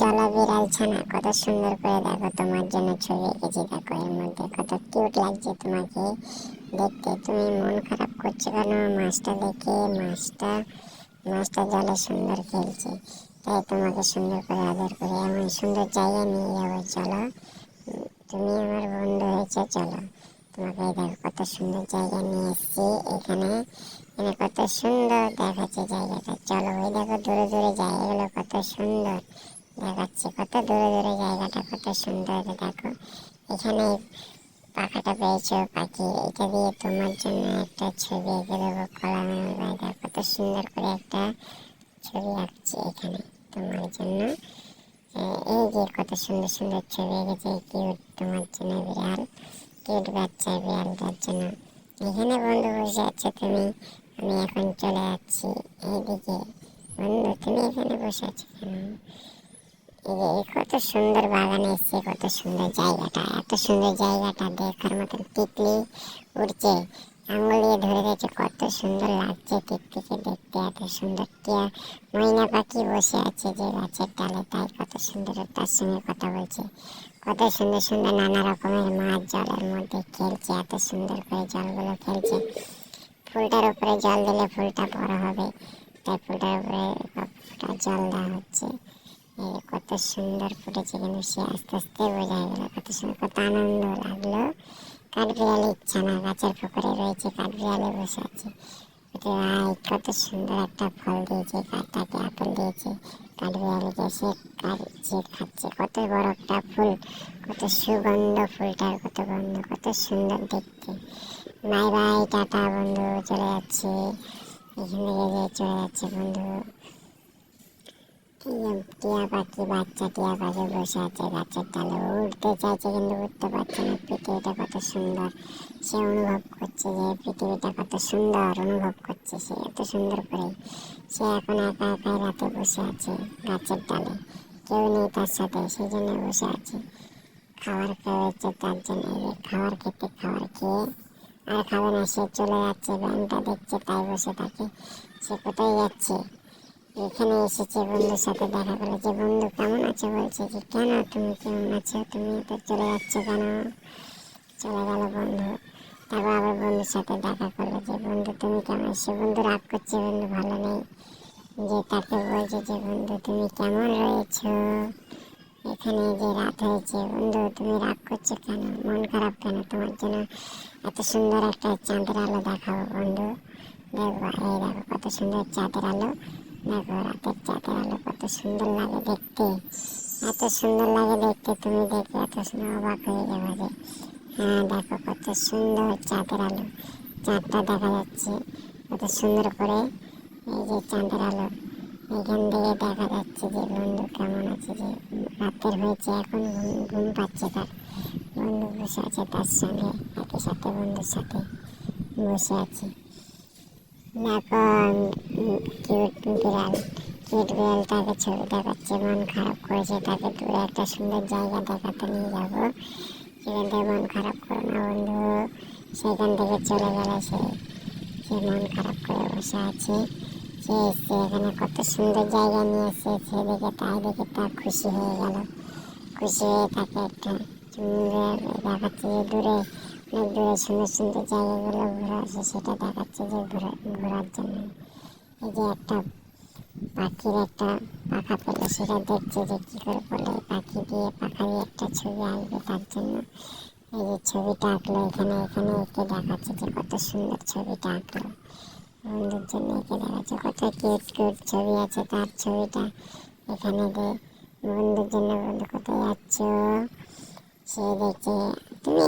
চলা বিড়াল ছানা, কত সুন্দর করে দেখো তোমার জন্য ছবি এঁকেছি দেখো, এর মধ্যে কত কিউট লাগছে তোমাকে দেখতে। তুমি মন খারাপ করছ কেন? মাছটা দেখে মাছটা মাছটা জলে সুন্দর খেলছে। তাই তোমাকে সুন্দর করে আদর করে। এমন সুন্দর জায়গায় নিয়ে যাব, চলো। তুমি আমার বন্ধু হয়েছে, চলো। তোমাকে দেখো কত সুন্দর জায়গা নিয়ে এসেছি এখানে। এখানে কত সুন্দর দেখাচ্ছে জায়গাটা। চলো, ওই দেখো দূরে দূরে জায়গাগুলো কত সুন্দর। দেখাচ্ছে। কত দূরে দূরে জায়গাটা, কত সুন্দর দেখো। এখানে পাখাটা পেয়েছ, পাখি। এটা দিয়ে তোমার জন্য একটা ছবি এঁকে দেবো কলমের গায়ে কত সুন্দর করে একটা ছবি আঁকছি এখানে তোমার জন্য। এই যে কত সুন্দর সুন্দর ছবি এঁকেছে কিউট তোমার জন্য বিড়াল। কিউট বাচ্চা, বিড়ালটার জন্য। এখানে বন্ধু বসে আছো তুমি? আমি এখন চলে যাচ্ছি। এইদিকে। বন্ধু, তুমি এখানে বসে আছো কেন? কত সুন্দর বাগানে এসছে, কত সুন্দর জায়গাটা, এত সুন্দর জায়গাটা দেখার মতন তিতলি উড়ছে। আঙুল দিয়ে ধরে রয়েছে, কত সুন্দর লাগছে তিতলিকে দেখতে, এত সুন্দর টিয়া ময়না পাখি বসে আছে যে গাছের ডালে, তাই কত সুন্দর, তার সঙ্গে কথা বলছে। কত সুন্দর সুন্দর নানা রকমের মাছ জলের মধ্যে খেলছে, এত সুন্দর করে জলগুলো খেলছে। ফুলটার উপরে জল দিলে ফুলটা বড় হবে, তাই ফুলটার উপরে জল দেওয়া হচ্ছে। এই কত সুন্দর ফুটেছে কিন্তু সে আস্তে আস্তে বোঝা গেল কত সুন্দর, কত আনন্দ লাগল। কাঠবিড়ালি ইচ্ছা না, গাছের পুকুরে রয়েছে কাঠবিড়ালি বসে আছে। কত সুন্দর একটা ফল দিয়েছে তাকে আপেল দিয়েছে। কাঠবিড়ালিকে সে কাটছে খাচ্ছে, কত বড় একটা ফুল, কত সুগন্ধ ফুলটার, কত গন্ধ, কত সুন্দর দেখতে। বাই বাই, টাটা বন্ধু, চলে যাচ্ছে। এখান থেকে চলে যাচ্ছে বন্ধু। বাচ্চা, টিয়া পাখি বসে আছে, গাছের ডালে। উঠতে চাইছে কিন্তু না। পৃথিবীটা কত সুন্দর। সে অনুভব করছে যে পৃথিবীটা কত সুন্দর অনুভব করছে সে, এত সুন্দর করে। সে এখন একা বসে আছে গাছের ডালে। কেউ নেই তার সাথে, সেই জন্য বসে আছে। খাবার খাওয়াচ্ছে তার জন্য। খাবার খেতে খাবার খেয়ে আর খাবে না। সে চলে যাচ্ছে ব্যাংকটা দেখছে, তাই বসে থাকে। সে কোথায় যাচ্ছে? এখানে এসেছে বন্ধুর সাথে দেখা করল যে, বন্ধু, কেমন আছো? বলছে যে, কেন তুমি কেমন আছো? তুমি তো চলে যাচ্ছ কেন? চলে গেল বন্ধু। তারপর আবার বন্ধুর সাথে দেখা করল যে, বন্ধু, তুমি কেমন সে বন্ধু রাগ করছে, বন্ধু, ভালো নেই। যে তাকে বলছে যে, বন্ধু, তুমি কেমন রয়েছো? এখানে যে রাত হয়েছে, বন্ধু, তুমি রাগ করছ কেন? মন খারাপ কেন? তোমার জন্য এত সুন্দর একটা চাঁদের আলো দেখাবো বন্ধু। দেখব এই দেখো কত সুন্দর চাঁদের আলো। দেখো রাতের চাঁদের আলো কত সুন্দর লাগে দেখতে। এত সুন্দর লাগে দেখতে, তুমি দেখে এত সুন্দর অবাক হয়ে যাবে যে হ্যাঁ দেখো কত সুন্দর চাঁদের আলো। চাঁদটা দেখা যাচ্ছে, কত সুন্দর করে এই যে চাঁদের আলো। এখান থেকে দেখা যাচ্ছে যে, বন্ধু কেমন আছে যে, রাতের হয়েছে, এখন ঘুম ঘুম পাচ্ছে তার। বন্ধু বসে আছে তার সঙ্গে, একই সাথে বন্ধুর সাথে বসে আছে। কিউট বিড়াল কিউট বিড়াল তাকে ছবি দেখাচ্ছে, মন খারাপ করেছে তাকে দূরে একটা সুন্দর জায়গা দেখাতে নিয়ে যাব। সেখান থেকে মন খারাপ করো না বন্ধু, সেখান থেকে চলে গেল সে। সে মন খারাপ করে বসে আছে। সে এসছে এখানে, কত সুন্দর জায়গা নিয়ে এসছে। সে দেখে, তাই দেখে তার খুশি হয়ে গেল। খুশি হয়ে তাকে একটা দেখাচ্ছে দূরে দূরে সুন্দর সুন্দর জায়গাগুলো ঘোরা আছে সেটা দেখাচ্ছে যে ঘোরা, ঘোরার জন্য। এই যে একটা পাখির একটা পাখা পেল, সেটা দেখছে যে কী করে বলে, পাখি দিয়ে পাখা দিয়ে একটা ছবি আসবে তার জন্য। এই যে ছবিটা আঁকলো, এখানে এখানে এঁকে দেখাচ্ছে যে কত সুন্দর ছবিটা আঁকলো। বন্ধুর জন্য এঁকে দেখাচ্ছে, কত কিউট কিউট ছবি আছে তার ছবিটা। এখানে যে বন্ধুর জন্য বন্ধু কোথায় যাচ্ছ? সে দেখছে, তুমি